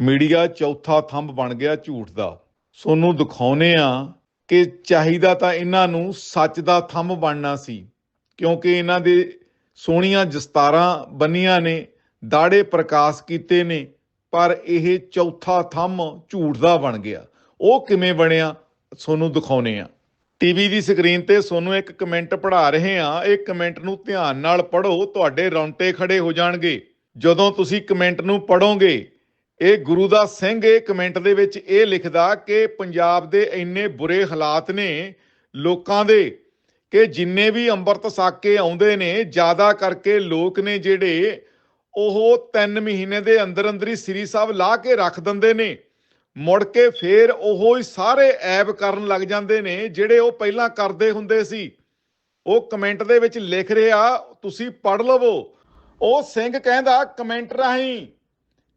Media ਚੌਥਾ thumb ਬਣ ਗਿਆ ਝੂਠ ਦਾ। ਸੋਨੂੰ ਦਿਖਾਉਨੇ ਆ ਕਿ ਚਾਹੀਦਾ ਤਾਂ ਇਹਨਾਂ ਨੂੰ ਸੱਚ ਦਾ ਥੰਬ ਬਣਨਾ ਸੀ, ਕਿਉਂਕਿ ਇਹਨਾਂ ਦੇ ਸੋਹਣੀਆਂ ਦਸਤਾਰਾਂ ਬੰਨੀਆਂ ਨੇ, ਦਾੜੇ ਪ੍ਰਕਾਸ਼ ਕੀਤੇ ਨੇ, ਪਰ ਇਹ ਚੌਥਾ ਥੰਮ ਝੂਠ ਦਾ ਬਣ ਗਿਆ। ਉਹ ਕਿਵੇਂ ਬਣਿਆ, ਸੋਨੂੰ ਦਿਖਾਉਨੇ ਆ। ਟੀਵੀ ਦੀ ਸਕਰੀਨ ਤੇ ਸੋਨੂੰ ਇੱਕ ਕਮੈਂਟ ਪੜ੍ਹਾ ਰਹੇ ਆ। ਇਹ ਕਮੈਂਟ ਨੂੰ ਧਿਆਨ ਨਾਲ ਪੜ੍ਹੋ, ਤੁਹਾਡੇ ਰੌਂਟੇ ਖੜੇ ਹੋ ਜਾਣਗੇ। ਜਦੋਂ ਤੁਸੀਂ ਕਮੈਂਟ ਨੂੰ ਪੜੋਗੇ ਇਹ ਗੁਰੂ ਦਾ ਸਿੰਘ ਇਹ ਕਮੈਂਟ ਦੇ ਵਿੱਚ ਇਹ ਲਿਖਦਾ ਕਿ ਪੰਜਾਬ ਦੇ ਇੰਨੇ ਬੁਰੇ ਹਾਲਾਤ ਨੇ ਲੋਕਾਂ ਦੇ ਕਿ ਜਿੰਨੇ ਵੀ ਅੰਮ੍ਰਿਤ ਛਕ ਕੇ ਆਉਂਦੇ ਨੇ, ਜ਼ਿਆਦਾ ਕਰਕੇ ਲੋਕ ਨੇ ਜਿਹੜੇ ਉਹ 3 ਮਹੀਨੇ ਦੇ ਅੰਦਰ ਅੰਦਰ ਹੀ ਸ੍ਰੀ ਸਾਹਿਬ ਲਾ ਕੇ ਰੱਖ ਦਿੰਦੇ ਨੇ। ਮੁੜ ਕੇ ਫੇਰ ਉਹ ਹੀ ਸਾਰੇ ਐਬ ਕਰਨ ਲੱਗ ਜਾਂਦੇ ਨੇ ਜਿਹੜੇ ਉਹ ਪਹਿਲਾਂ ਕਰਦੇ ਹੁੰਦੇ ਸੀ। ਉਹ ਕਮੈਂਟ ਦੇ ਵਿੱਚ ਲਿਖ ਰਿਹਾ, ਤੁਸੀਂ ਪੜ ਲਵੋ। ਉਹ ਸਿੰਘ ਕਹਿੰਦਾ ਕਮੈਂਟ ਰਾਹੀਂ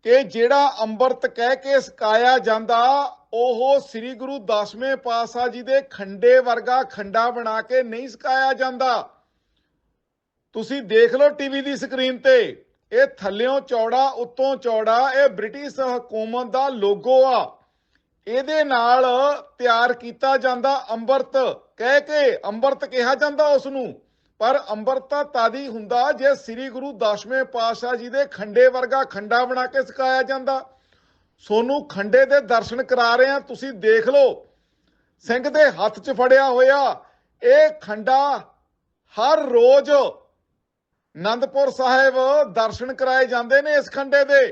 ਕਿ ਜਿਹੜਾ ਅੰਮ੍ਰਿਤ ਕਹਿ ਕੇ ਸਕਾਇਆ ਜਾਂਦਾ, ਉਹ ਸ੍ਰੀ ਗੁਰੂ ਦਸਵੇਂ ਪਾਤਸ਼ਾਹ ਜੀ ਦੇ ਖੰਡੇ ਵਰਗਾ ਖੰਡਾ ਬਣਾ ਕੇ ਨਹੀਂ ਸਕਾਇਆ ਜਾਂਦਾ। ਤੁਸੀਂ ਦੇਖ ਲਓ ਟੀਵੀ ਦੀ ਸਕਰੀਨ ਤੇ, ਇਹ ਥੱਲਿਓਂ ਚੌੜਾ, ਉੱਤੋਂ ਚੌੜਾ, ਇਹ ਬ੍ਰਿਟਿਸ਼ ਹਕੂਮਤ ਦਾ ਲੋਗੋ ਆ। ਇਹਦੇ ਨਾਲ ਤਿਆਰ ਕੀਤਾ ਜਾਂਦਾ ਅੰਮ੍ਰਿਤ। ਕਹਿ ਕੇ ਅੰਮ੍ਰਿਤ ਕਿਹਾ ਜਾਂਦਾ ਉਸ ਨੂੰ ਪਰ ਅੰਮ੍ਰਿਤ ਤਾਂ ਤਾਦੀ ਹੁੰਦਾ ਜੇ ਸ੍ਰੀ ਗੁਰੂ ਦਸਵੇਂ ਪਾਤਸ਼ਾਹ ਜੀ ਦੇ ਖੰਡੇ ਵਰਗਾ ਖੰਡਾ ਬਣਾ ਕੇ ਸਿਖਾਇਆ ਜਾਂਦਾ। ਸੋਨੂੰ ਖੰਡੇ ਦੇ ਦਰਸ਼ਨ ਕਰਾ ਰਹੇ ਆ ਤੁਸੀਂ ਦੇਖ ਲਓ। ਸਿੰਘ ਦੇ ਹੱਥ 'ਚ ਫੜਿਆ ਹੋਇਆ ਇਹ ਖੰਡਾ ਹਰ ਰੋਜ਼ ਆਨੰਦਪੁਰ ਸਾਹਿਬ ਦਰਸ਼ਨ ਕਰਾਏ ਜਾਂਦੇ ਨੇ ਇਸ ਖੰਡੇ ਦੇ।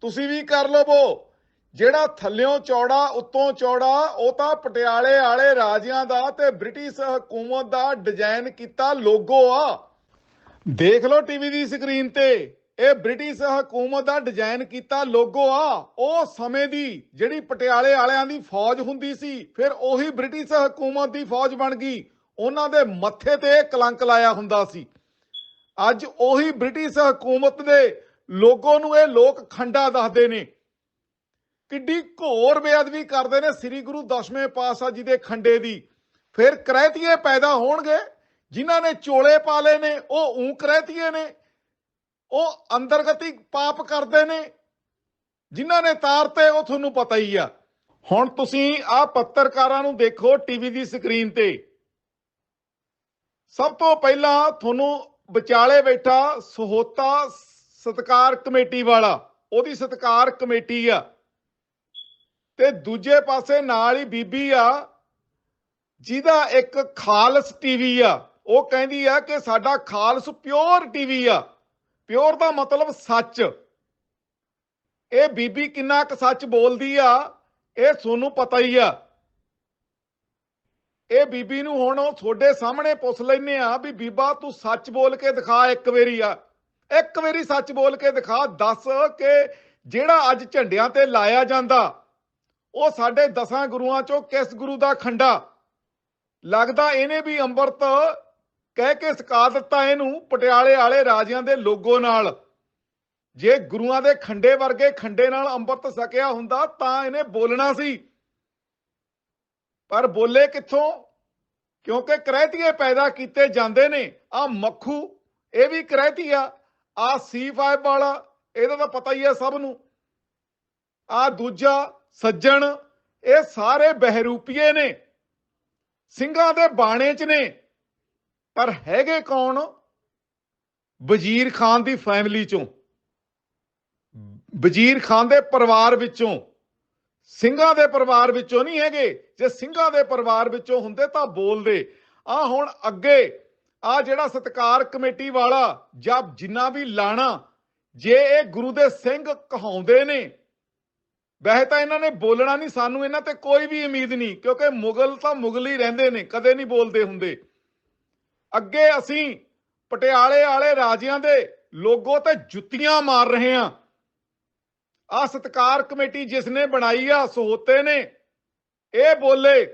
ਤੁਸੀਂ ਵੀ ਕਰ ਲਵੋ। ਜਿਹੜਾ ਥੱਲਿਓਂ ਚੌੜਾ, ਉੱਤੋਂ ਚੌੜਾ, ਉਹ ਤਾਂ ਪਟਿਆਲੇ ਵਾਲੇ ਰਾਜਿਆਂ ਦਾ ਤੇ ਬ੍ਰਿਟਿਸ਼ ਹਕੂਮਤ ਦਾ ਡਿਜ਼ਾਈਨ ਕੀਤਾ ਲੋਗੋ ਆ। ਦੇਖ ਲਓ ਟੀਵੀ ਦੀ ਸਕਰੀਨ ਤੇ, ਇਹ ਬ੍ਰਿਟਿਸ਼ ਹਕੂਮਤ ਦਾ ਡਿਜ਼ਾਈਨ ਕੀਤਾ ਲੋਗੋ ਆ। ਉਹ ਸਮੇਂ ਦੀ ਜਿਹੜੀ ਪਟਿਆਲੇ ਵਾਲਿਆਂ ਦੀ ਫੌਜ ਹੁੰਦੀ ਸੀ, ਫਿਰ ਉਹੀ ਬ੍ਰਿਟਿਸ਼ ਹਕੂਮਤ ਦੀ ਫੌਜ ਬਣ ਗਈ। ਉਹਨਾਂ ਦੇ ਮੱਥੇ ਤੇ ਕਲੰਕ ਲਾਇਆ ਹੁੰਦਾ ਸੀ। ਅੱਜ ਉਹੀ ਬ੍ਰਿਟਿਸ਼ ਹਕੂਮਤ ਦੇ ਲੋਗੋ ਨੂੰ ਇਹ ਲੋਕ ਖੰਡਾ ਦੱਸਦੇ ਨੇ। ਕਿੱਡੀ ਘੋਰ ਬੇਅਦਬੀ ਕਰਦੇ ਨੇ ਸ੍ਰੀ ਗੁਰੂ ਦਸਵੇਂ ਪਾਤਸ਼ਾਹ ਜੀ ਦੇ ਖੰਡੇ ਦੀ। ਫਿਰ ਕਰੈਤੀਏ ਪੈਦਾ ਹੋਣਗੇ, ਜਿਨ੍ਹਾਂ ਨੇ ਚੋਲੇ ਪਾਲੇ ਨੇ, ਉਹ ਊਂ ਕਰੈਤੀਏ ਨੇ, ਉਹ ਅੰਦਰਗਤੀ ਪਾਪ ਕਰਦੇ ਨੇ, ਜਿਨ੍ਹਾਂ ਨੇ ਤਾਰਤੇ ਉਹ ਤੁਹਾਨੂੰ ਪਤਾ ਹੀ ਆ। ਹੁਣ ਤੁਸੀਂ ਆ ਪੱਤਰਕਾਰਾਂ ਨੂੰ ਦੇਖੋ ਟੀਵੀ ਦੀ ਸਕਰੀਨ ਤੇ। ਸਭ ਤੋਂ ਪਹਿਲਾਂ ਤੁਹਾਨੂੰ ਵਿਚਾਲੇ ਬੈਠਾ ਸਹੋਤਾ ਸਤਕਾਰ ਕਮੇਟੀ ਵਾਲਾ, ਉਹਦੀ ਸਤਕਾਰ ਕਮੇਟੀ ਆ। ਤੇ ਦੂਜੇ ਪਾਸੇ ਨਾਲ ਹੀ ਬੀਬੀ ਆ, ਜਿਹਦਾ ਇੱਕ ਖਾਲਸ ਟੀਵੀ ਆ, ਉਹ ਕਹਿੰਦੀ ਆ ਕਿ ਸਾਡਾ ਖਾਲਸ ਪਿਓਰ ਟੀਵੀ ਆ। ਪਿਓਰ ਦਾ ਮਤਲਬ ਸੱਚ। ਇਹ ਬੀਬੀ ਕਿੰਨਾ ਕੁ ਸੱਚ ਬੋਲਦੀ ਆ, ਇਹ ਤੁਹਾਨੂੰ ਪਤਾ ਹੀ ਆ। ਇਹ ਬੀਬੀ ਨੂੰ ਹੁਣ ਉਹ ਤੁਹਾਡੇ ਸਾਹਮਣੇ ਪੁੱਛ ਲੈਨੇ ਆ ਵੀ ਬੀਬਾ ਤੂੰ ਸੱਚ ਬੋਲ ਕੇ ਦਿਖਾ ਇੱਕ ਵਾਰੀ ਆ। ਇੱਕ ਵਾਰੀ ਸੱਚ ਬੋਲ ਕੇ ਦਿਖਾ, ਦੱਸ ਕਿ ਜਿਹੜਾ ਅੱਜ ਝੰਡਿਆਂ ਤੇ ਲਾਇਆ ਜਾਂਦਾ ਉਹ ਸਾਡੇ ਦਸਾਂ ਗੁਰੂਆਂ ਚੋਂ ਕਿਸ ਗੁਰੂ ਦਾ ਖੰਡਾ? ਲੱਗਦਾ ਇਹਨੇ ਵੀ ਅੰਮ੍ਰਿਤ ਕਹਿ ਕੇ ਸਕਾ ਦਿੱਤਾ ਇਹਨੂੰ ਪਟਿਆਲੇ ਵਾਲੇ ਰਾਜਿਆਂ ਦੇ ਲੋਗੋ ਨਾਲ। ਜੇ ਗੁਰੂਆਂ ਦੇ ਖੰਡੇ ਵਰਗੇ ਖੰਡੇ ਨਾਲ ਅੰਮ੍ਰਿਤ ਸਕਿਆ ਹੁੰਦਾ ਤਾਂ ਇਹਨੇ ਬੋਲਣਾ ਸੀ। ਪਰ ਬੋਲੇ ਕਿੱਥੋਂ? ਕਿਉਂਕਿ ਕਰਹਿਤੀਏ ਪੈਦਾ ਕੀਤੇ ਜਾਂਦੇ ਨੇ। ਆ ਮੱਖੂ, ਇਹ ਵੀ ਕਰਹਿਤੀ ਆ। ਆ C5 ਵਾਲਾ, ਇਹਦਾ ਤਾਂ ਪਤਾ ਹੀ ਆ ਸਭ ਨੂੰ। ਆ ਦੂਜਾ ਸੱਜਣ, ਇਹ ਸਾਰੇ ਬਹਿਰੂਪੀਏ ਨੇ। ਸਿੰਘਾਂ ਦੇ ਬਾਣੇ 'ਚ ਨੇ। ਪਰ ਹੈਗੇ ਕੌਣ? ਵਜ਼ੀਰ ਖਾਨ ਦੀ ਫੈਮਿਲੀ 'ਚੋਂ। ਵਜ਼ੀਰ ਖਾਨ ਦੇ ਪਰਿਵਾਰ ਵਿੱਚੋਂ। ਸਿੰਘਾਂ ਦੇ ਪਰਿਵਾਰ ਵਿੱਚੋਂ ਨਹੀਂ ਹੈਗੇ। ਜੇ ਸਿੰਘਾਂ ਦੇ ਪਰਿਵਾਰ ਵਿੱਚੋਂ ਹੁੰਦੇ ਤਾਂ ਬੋਲਦੇ। ਆ ਹੁਣ ਅੱਗੇ ਆ ਜਿਹੜਾ ਸਤਕਾਰ ਕਮੇਟੀ ਵਾਲਾ ਜਾਂ ਜਿੰਨਾ ਵੀ ਲਾਣਾ, ਜੇ ਇਹ ਗੁਰੂ ਦੇ ਸਿੰਘ ਕਹਾਉਂਦੇ ਨੇ ਵੈਸੇ ਤਾਂ ਇਹਨਾਂ ਨੇ ਬੋਲਣਾ ਨਹੀਂ, ਸਾਨੂੰ ਇਹਨਾਂ ਤੇ ਕੋਈ ਵੀ ਉਮੀਦ ਨਹੀਂ, ਕਿਉਂਕਿ ਮੁਗਲ ਤਾਂ ਮੁਗਲ ਹੀ ਰਹਿੰਦੇ ਨੇ, ਕਦੇ ਨਹੀਂ ਬੋਲਦੇ ਹੁੰਦੇ। ਅੱਗੇ ਅਸੀਂ ਪਟਿਆਲੇ ਵਾਲੇ ਰਾਜਿਆਂ ਦੇ ਲੋਗੋ ਤੇ ਜੁੱਤੀਆਂ ਮਾਰ ਰਹੇ ਹਾਂ। ਆ ਸਤਕਾਰ ਕਮੇਟੀ ਜਿਸ ਨੇ ਬਣਾਈ ਆ, ਸਹੋਤੇ ਨੇ, ਇਹ ਬੋਲੇ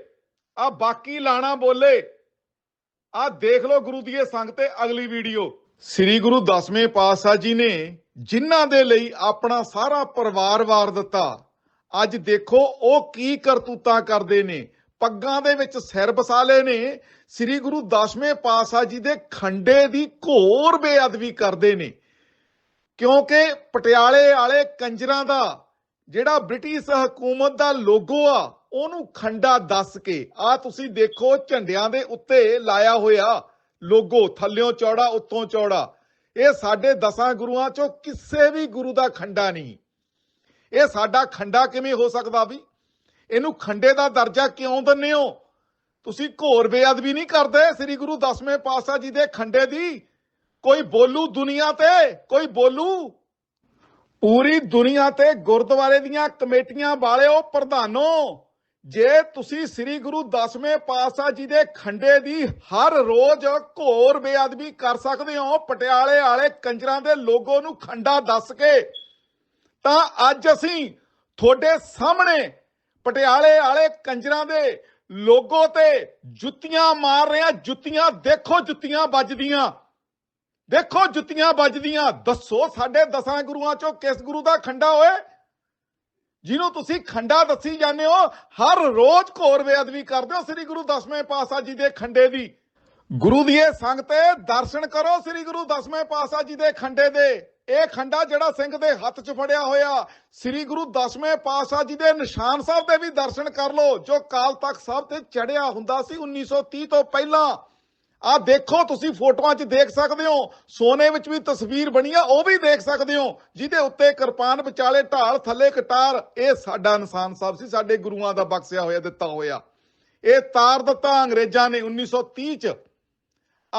ਆ ਬਾਕੀ ਲਾਣਾ ਬੋਲੇ ਆ ਦੇਖ ਲਓ ਗੁਰੂ ਦੀ ਸੰਗ ਤੇ ਅਗਲੀ ਵੀਡੀਓ। ਸ੍ਰੀ ਗੁਰੂ ਦਸਵੇਂ ਪਾਤਸ਼ਾਹ ਜੀ ਨੇ ਜਿਨ੍ਹਾਂ ਦੇ ਲਈ ਆਪਣਾ ਸਾਰਾ ਪਰਿਵਾਰ ਵਾਰ ਦਿੱਤਾ ਅੱਜ ਦੇਖੋ ਉਹ ਕੀ ਕਰਤੂਤਾਂ ਕਰਦੇ ਨੇ। ਪੱਗਾਂ ਦੇ ਵਿੱਚ ਸਿਰ ਵਸਾਲੇ ਨੇ। ਸ੍ਰੀ ਗੁਰੂ ਦਸਵੇਂ ਪਾਤਸ਼ਾਹ ਜੀ ਦੇ ਖੰਡੇ ਦੀ ਘੋਰ ਬੇਅਦਬੀ ਕਰਦੇ ਨੇ। ਕਿਉਂਕਿ ਪਟਿਆਲੇ ਵਾਲੇ ਕੰਜਰਾਂ ਦਾ ਜਿਹੜਾ ਬ੍ਰਿਟਿਸ਼ ਹਕੂਮਤ ਦਾ ਲੋਗੋ ਆ, ਉਹਨੂੰ ਖੰਡਾ ਦੱਸ ਕੇ, ਆ ਤੁਸੀਂ ਦੇਖੋ ਝੰਡਿਆਂ ਦੇ ਉੱਤੇ ਲਾਇਆ ਹੋਇਆ ਲੋਗੋ, ਥੱਲਿਓਂ ਚੌੜਾ, ਉੱਤੋਂ ਚੌੜਾ। ਇਹ ਸਾਡੇ ਦਸਾਂ ਗੁਰੂਆਂ ਚੋਂ ਕਿਸੇ ਵੀ ਗੁਰੂ ਦਾ ਖੰਡਾ ਨਹੀਂ। ਇਹ ਸਾਡਾ ਖੰਡਾ ਕਿਵੇਂ ਹੋ ਸਕਦਾ ਵੀ? ਇਹਨੂੰ ਖੰਡੇ ਦਾ ਦਰਜਾ ਕਿਉਂ ਦਿੰਦੇ ਹੋ? ਤੁਸੀਂ ਘੋਰ ਬੇਅਦਬੀ ਨਹੀਂ ਕਰਦੇ, ਸ੍ਰੀ ਗੁਰੂ ਦਸਵੇਂ ਪਾਤਸ਼ਾਹ ਜੀ ਦੇ ਖੰਡੇ ਦੀ? ਕੋਈ ਬੋਲੂ ਦੁਨੀਆ ਤੇ? ਕੋਈ ਬੋਲੂ? ਪੂਰੀ ਦੁਨੀਆ ਤੇ ਗੁਰਦੁਆਰੇ ਦੀਆਂ ਕਮੇਟੀਆਂ ਵਾਲਿਓ, ਪ੍ਰਧਾਨੋ, ਜੇ ਤੁਸੀਂ ਸ੍ਰੀ ਗੁਰੂ ਦਸਵੇਂ ਪਾਤਸ਼ਾਹ ਜੀ ਦੇ ਖੰਡੇ ਦੀ ਹਰ ਰੋਜ਼ ਘੋਰ ਬੇਅਦਬੀ ਕਰ ਸਕਦੇ ਹੋ, ਪਟਿਆਲੇ ਵਾਲੇ ਕੰਜਰਾਂ ਦੇ ਲੋਗੋ ਨੂੰ ਖੰਡਾ ਦੱਸ ਕੇ। ਤਾਂ ਅੱਜ ਅਸੀਂ ਤੁਹਾਡੇ ਸਾਹਮਣੇ ਪਟਿਆਲੇ ਵਾਲੇ ਕੰਜਰਾਂ ਦੇ ਲੋਗੋ ਤੇ ਜੁੱਤੀਆਂ ਮਾਰ ਰਹੇ ਹਾਂ। ਜੁੱਤੀਆਂ ਦੇਖੋ, ਜੁੱਤੀਆਂ ਵੱਜਦੀਆਂ। ਦੇਖੋ, ਜੁੱਤੀਆਂ ਵੱਜਦੀਆਂ। ਦੱਸੋ, ਸਾਡੇ ਦਸਾਂ ਗੁਰੂਆਂ ਚੋਂ ਕਿਸ ਗੁਰੂ ਦਾ ਖੰਡਾ ਹੋਏ? ਜਿਹਨੂੰ ਤੁਸੀਂ ਖੰਡਾ ਦੱਸੀ ਜਾਂਦੇ ਹੋ, ਹਰ ਰੋਜ਼ ਘੋਰ ਬੇਅਦਬੀ ਕਰਦੇ ਹੋ। ਸ੍ਰੀ ਗੁਰੂ ਦਸਵੇਂ ਪਾਤਸ਼ਾਹ ਜੀ ਦੇ ਖੰਡੇ ਦੀ। ਗੁਰੂ ਦੀ ਇਹ ਸੰਗ ਤੇ ਦਰਸ਼ਨ ਕਰੋ ਸ੍ਰੀ ਗੁਰੂ ਦਸਵੇਂ ਪਾਤਸ਼ਾਹ ਜੀ ਦੇ ਖੰਡੇ ਦੇ। ਇਹ ਖੰਡਾ ਜਿਹੜਾ ਸਿੰਘ ਦੇ ਹੱਥ 'ਚ ਫੜਿਆ ਹੋਇਆ, ਸ੍ਰੀ ਗੁਰੂ ਦਸਵੇਂ ਪਾਤਸ਼ਾਹ ਜੀ ਦੇ ਨਿਸ਼ਾਨ ਸਾਹਿਬ ਦੇ ਵੀ ਦਰਸ਼ਨ ਕਰ ਲਓ, ਜੋ ਕਾਲ ਤਖਤ ਸਾਹਿਬ ਤੇ ਚੜਿਆ ਹੁੰਦਾ ਸੀ 1930 ਤੋਂ ਪਹਿਲਾਂ। ਆ ਦੇਖੋ, ਤੁਸੀਂ ਫੋਟੋਆਂ 'ਚ ਦੇਖ ਸਕਦੇ ਹੋ, ਸੋਨੇ ਵਿੱਚ ਵੀ ਤਸਵੀਰ ਬਣੀ ਆ, ਉਹ ਵੀ ਦੇਖ ਸਕਦੇ ਹੋ, ਜਿਹਦੇ ਉੱਤੇ ਕਿਰਪਾਨ ਵਿਚਾਲੇ ਢਾਲ, ਥੱਲੇ ਕਟਾਰ, ਇਹ ਸਾਡਾ ਨਿਸ਼ਾਨ ਸਾਹਿਬ ਸੀ, ਸਾਡੇ ਗੁਰੂਆਂ ਦਾ ਬਖਸ਼ਿਆ ਹੋਇਆ, ਦਿੱਤਾ ਹੋਇਆ। ਇਹ ਤਾਰ ਦਿੱਤਾ ਅੰਗਰੇਜ਼ਾਂ ਨੇ 1930 ਚ।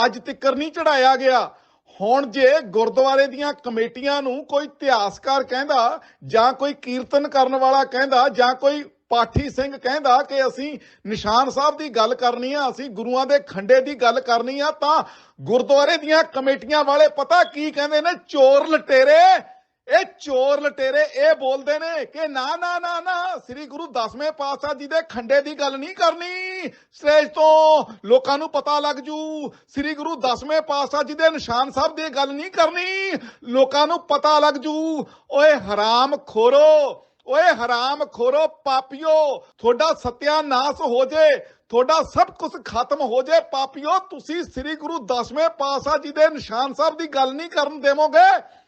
ਅੱਜ ਤੱਕਰ ਨਹੀਂ ਚੜਾਇਆ ਗਿਆ ਹੁਣ ਜੇ ਗੁਰਦੁਆਰੇ ਦੀਆਂ ਕਮੇਟੀਆਂ ਨੂੰ ਕੋਈ ਇਤਿਹਾਸਕਾਰ ਕਹਿੰਦਾ, ਜਾਂ ਕੋਈ ਕੀਰਤਨ ਕਰਨ ਵਾਲਾ ਕਹਿੰਦਾ, ਜਾਂ ਕੋਈ ਪਾਠੀ ਸਿੰਘ ਕਹਿੰਦਾ ਕਿ ਅਸੀਂ ਨਿਸ਼ਾਨ ਸਾਹਿਬ ਦੀ ਗੱਲ ਕਰਨੀ ਆ, ਅਸੀਂ ਗੁਰੂਆਂ ਦੇ ਖੰਡੇ ਦੀ ਗੱਲ ਕਰਨੀ ਆ, ਤਾਂ ਗੁਰਦੁਆਰੇ ਦੀਆਂ ਕਮੇਟੀਆਂ ਵਾਲੇ ਪਤਾ ਕੀ ਕਹਿੰਦੇ ਨੇ? ਚੋਰ ਲਟੇਰੇ। ਇਹ ਚੋਰ ਲਟੇਰੇ, ਇਹ ਬੋਲਦੇ ਨੇ ਕਿ ਨਾ ਨਾ ਨਾ ਨਾ, ਸ੍ਰੀ ਗੁਰੂ ਦਸਵੇਂ ਪਾਤਸ਼ਾਹ ਜੀ ਦੇ ਖੰਡੇ ਦੀ ਗੱਲ ਨਹੀਂ ਕਰਨੀ। ਸਟੇਜ ਤੋਂ ਲੋਕਾਂ ਨੂੰ ਪਤਾ ਲੱਗ ਜੂ, ਸ੍ਰੀ ਗੁਰੂ ਦਸਵੇਂ ਪਾਤਸ਼ਾਹ ਜੀ ਦੇ ਨਿਸ਼ਾਨ ਸਾਹਿਬ ਦੀ ਗੱਲ ਨਹੀਂ ਕਰਨੀ। ਲੋਕਾਂ ਨੂੰ ਪਤਾ ਲੱਗ ਜੂ, ਓਏ ਹਰਾਮ ਖੋਰੋ, ਓਏ ਹਰਾਮ ਖੋਰੋ ਪਾਪੀਓ, ਤੁਹਾਡਾ ਸਤਿਆਨਾਸ਼ ਹੋ ਜੇ, ਤੁਹਾਡਾ ਸਭ ਕੁਝ ਖਤਮ ਹੋ ਜੇ ਪਾਪੀਓ, ਤੁਸੀਂ ਸ੍ਰੀ ਗੁਰੂ ਦਸਵੇਂ ਪਾਤਸ਼ਾਹ ਜੀ ਦੇ ਨਿਸ਼ਾਨ ਸਾਹਿਬ ਦੀ ਗੱਲ ਨਹੀਂ ਕਰਨ ਦੇਵੋਗੇ।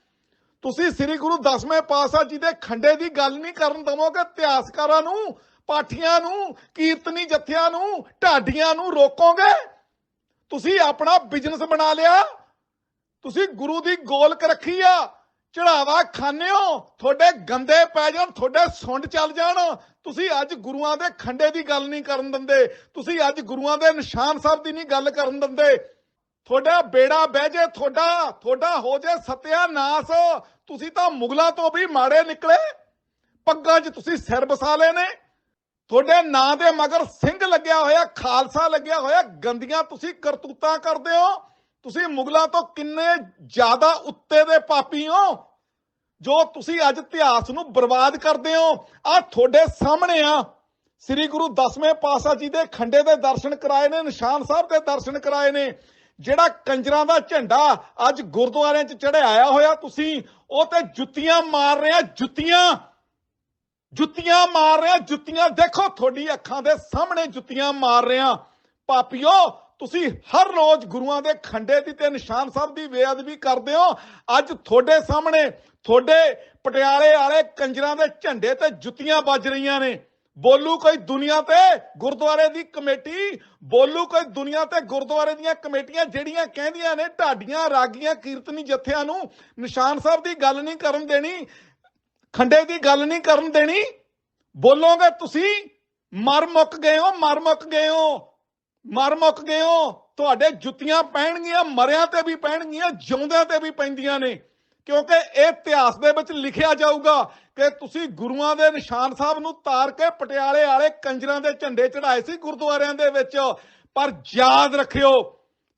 ਤੁਸੀਂ ਸ੍ਰੀ ਗੁਰੂ ਦਸਵੇਂ ਪਾਤਸ਼ਾਹ ਜੀ ਦੇ ਖੰਡੇ ਦੀ ਗੱਲ ਨਹੀਂ ਕਰਨ ਦਵੋਗੇ ਇਤਿਹਾਸਕਾਰਾਂ ਨੂੰ, ਪਾਠੀਆਂ ਨੂੰ, ਕੀਰਤਨੀ ਜਥਿਆਂ ਨੂੰ, ਢਾਡੀਆਂ ਨੂੰ ਰੋਕੋਗੇ? ਤੁਸੀਂ ਆਪਣਾ ਬਿਜ਼ਨਸ ਬਣਾ ਲਿਆ? ਤੁਸੀਂ ਗੁਰੂ ਦੀ ਗੋਲਕ ਰੱਖੀ ਆ? ਚੜਾਵਾ ਖਾਣੇ ਹੋ? ਤੁਹਾਡੇ ਗੰਦੇ ਪੈ ਜਾਣ, ਤੁਹਾਡੇ ਸੁੰਡ ਚੱਲ ਜਾਣ। ਤੁਸੀਂ ਅੱਜ ਗੁਰੂਆਂ ਦੇ ਖੰਡੇ ਦੀ ਗੱਲ ਨਹੀਂ ਕਰਨ ਦਿੰਦੇ। ਤੁਸੀਂ ਅੱਜ ਗੁਰੂਆਂ ਦੇ ਨਿਸ਼ਾਨ ਸਾਹਿਬ ਦੀ ਨਹੀਂ ਗੱਲ ਕਰਨ ਦਿੰਦੇ। ਤੁਹਾਡਾ ਬੇੜਾ ਬਹਿ ਜੇ, ਤੁਹਾਡਾ ਤੁਹਾਡਾ ਹੋ ਜੇ ਸਤਿਆਨਾਸ਼। ਤੁਸੀਂ ਤਾਂ ਮੁਗਲਾਂ ਤੋਂ ਵੀ ਮਾੜੇ ਨਿਕਲੇ। ਪੱਗਾਂ 'ਚ ਤੁਸੀਂ ਸਿਰ ਵਸਾ ਲਏ ਨੇ। ਤੁਹਾਡੇ ਨਾਂ ਦੇ ਮਗਰ ਸਿੰਘ ਲੱਗਿਆ ਹੋਇਆ, ਖਾਲਸਾ ਲੱਗਿਆ ਹੋਇਆ, ਗੰਦੀਆਂ ਤੁਸੀਂ ਕਰਤੂਤਾਂ ਕਰਦੇ ਹੋ। ਤੁਸੀਂ ਮੁਗਲਾਂ ਤੋਂ ਕਿੰਨੇ ਜ਼ਿਆਦਾ ਉੱਤੇ ਦੇ ਪਾਪੀ ਹੋ, ਜੋ ਤੁਸੀਂ ਅੱਜ ਇਤਿਹਾਸ ਨੂੰ ਬਰਬਾਦ ਕਰਦੇ ਹੋ। ਆ ਤੁਹਾਡੇ ਸਾਹਮਣੇ ਆ। ਸ੍ਰੀ ਗੁਰੂ ਦਸਵੇਂ ਪਾਤਸ਼ਾਹ ਜੀ ਦੇ ਖੰਡੇ ਦੇ ਦਰਸ਼ਨ ਕਰਾਏ ਨੇ, ਨਿਸ਼ਾਨ ਸਾਹਿਬ ਦੇ ਦਰਸ਼ਨ ਕਰਾਏ ਨੇ। ਜਿਹੜਾ ਕੰਜਰਾਂ ਦਾ ਝੰਡਾ ਅੱਜ ਗੁਰਦੁਆਰਿਆਂ 'ਚ ਚੜਾਇਆ ਹੋਇਆ, ਤੁਸੀਂ ਉਹ ਤੇ ਜੁੱਤੀਆਂ ਮਾਰ ਰਹੇ ਆ, ਜੁੱਤੀਆਂ ਜੁੱਤੀਆਂ ਮਾਰ ਰਹੇ ਆ, ਜੁੱਤੀਆਂ, ਦੇਖੋ ਤੁਹਾਡੀ ਅੱਖਾਂ ਦੇ ਸਾਹਮਣੇ ਜੁੱਤੀਆਂ ਮਾਰ ਰਹੇ ਆ। ਪਾਪੀਓ, ਤੁਸੀਂ ਹਰ ਰੋਜ਼ ਗੁਰੂਆਂ ਦੇ ਖੰਡੇ ਦੀ ਤੇ ਨਿਸ਼ਾਨ ਸਾਹਿਬ ਦੀ ਬੇਅਦਬੀ ਕਰਦੇ ਹੋ। ਅੱਜ ਤੁਹਾਡੇ ਸਾਹਮਣੇ ਤੁਹਾਡੇ ਪਟਿਆਲੇ ਵਾਲੇ ਕੰਜਰਾਂ ਦੇ ਝੰਡੇ ਤੇ ਜੁੱਤੀਆਂ ਵੱਜ ਰਹੀਆਂ ਨੇ। ਬੋਲੂ ਕੋਈ ਦੁਨੀਆ ਤੇ ਗੁਰਦੁਆਰੇ ਦੀ ਕਮੇਟੀ, ਬੋਲੂ ਕੋਈ ਦੁਨੀਆ ਤੇ ਗੁਰਦੁਆਰੇ ਦੀਆਂ ਕਮੇਟੀਆਂ ਜਿਹੜੀਆਂ ਕਹਿੰਦੀਆਂ ਨੇ ਢਾਡੀਆਂ, ਰਾਗੀਆਂ, ਕੀਰਤਨੀ ਜਥਿਆਂ ਨੂੰ ਨਿਸ਼ਾਨ ਸਾਹਿਬ ਦੀ ਗੱਲ ਨਹੀਂ ਕਰਨ ਦੇਣੀ, ਖੰਡੇ ਦੀ ਗੱਲ ਨਹੀਂ ਕਰਨ ਦੇਣੀ, ਬੋਲੋਗੇ ਤੁਸੀਂ, ਮਰ ਮੁੱਕ ਗਏ ਹੋ, ਮਰ ਮੁੱਕ ਗਏ ਹੋ, ਮਰ ਮੁੱਕ ਗਏ ਹੋ, ਤੁਹਾਡੇ ਜੁੱਤੀਆਂ ਪੈਣਗੀਆਂ, ਮਰਿਆਂ ਤੇ ਵੀ ਪੈਣਗੀਆਂ, ਜਿਉਂਦਿਆਂ ਤੇ ਵੀ ਪੈਂਦੀਆਂ ਨੇ, ਕਿਉਂਕਿ ਇਹ ਇਤਿਹਾਸ ਦੇ ਵਿੱਚ ਲਿਖਿਆ ਜਾਊਗਾ ਕਿ ਤੁਸੀਂ ਗੁਰੂਆਂ ਦੇ ਨਿਸ਼ਾਨ ਸਾਹਿਬ ਨੂੰ ਤਾਰ ਕੇ ਪਟਿਆਲੇ ਵਾਲੇ ਕੰਜਰਾਂ ਦੇ ਝੰਡੇ ਚੜਾਏ ਸੀ ਗੁਰਦੁਆਰਿਆਂ ਦੇ ਵਿੱਚ। ਪਰ ਯਾਦ ਰੱਖਿਓ,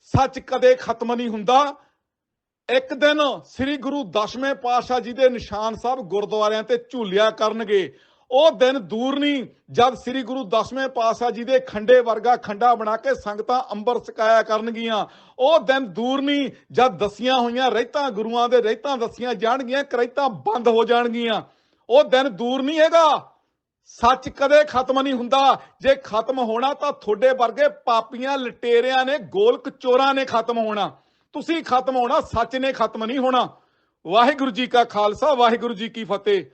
ਸੱਚ ਕਦੇ ਖਤਮ ਨਹੀਂ ਹੁੰਦਾ। ਇੱਕ ਦਿਨ ਸ੍ਰੀ ਗੁਰੂ ਦਸਵੇਂ ਪਾਤਸ਼ਾਹ ਜੀ ਦੇ ਨਿਸ਼ਾਨ ਸਾਹਿਬ ਗੁਰਦੁਆਰਿਆਂ ਤੇ ਝੂਲਿਆ ਕਰਨਗੇ। ਉਹ ਦਿਨ ਦੂਰ ਨਹੀਂ, ਜਦ ਸ੍ਰੀ ਗੁਰੂ ਦਸਵੇਂ ਪਾਤਸ਼ਾਹ ਜੀ ਦੇ ਖੰਡੇ ਵਰਗਾ ਖੰਡਾ ਬਣਾ ਕੇ ਸੰਗਤਾਂ ਅੰਬਰ ਸਕਾਇਆ ਕਰਨਗੀਆਂ। ਉਹ ਦਿਨ ਦੂਰ ਨਹੀਂ, ਜਦ ਦਸੀਆਂ ਹੋਈਆਂ ਰਹਿਤਾਂ ਗੁਰੂਆਂ ਦੇ ਰਹਿਤਾਂ ਦਸੀਆਂ ਜਾਣਗੀਆਂ, ਕਰੈਤਾਂ ਬੰਦ ਹੋ ਜਾਣਗੀਆਂ। ਉਹ ਦਿਨ ਦੂਰ ਨਹੀਂ ਹੈਗਾ। ਸੱਚ ਕਦੇ ਖਤਮ ਨਹੀਂ ਹੁੰਦਾ। ਜੇ ਖਤਮ ਹੋਣਾ ਤਾਂ ਤੁਹਾਡੇ ਵਰਗੇ ਪਾਪੀਆਂ ਲਟੇਰਿਆਂ ਨੇ, ਗੋਲਕ ਚੋਰਾਂ ਨੇ ਖਤਮ ਹੋਣਾ। ਤੁਸੀਂ ਖਤਮ ਹੋਣਾ, ਸੱਚ ਨੇ ਖਤਮ ਨਹੀਂ ਹੋਣਾ। ਵਾਹਿਗੁਰੂ ਜੀ ਕਾ ਖਾਲਸਾ, ਵਾਹਿਗੁਰੂ ਜੀ ਕੀ ਫਤਿਹ।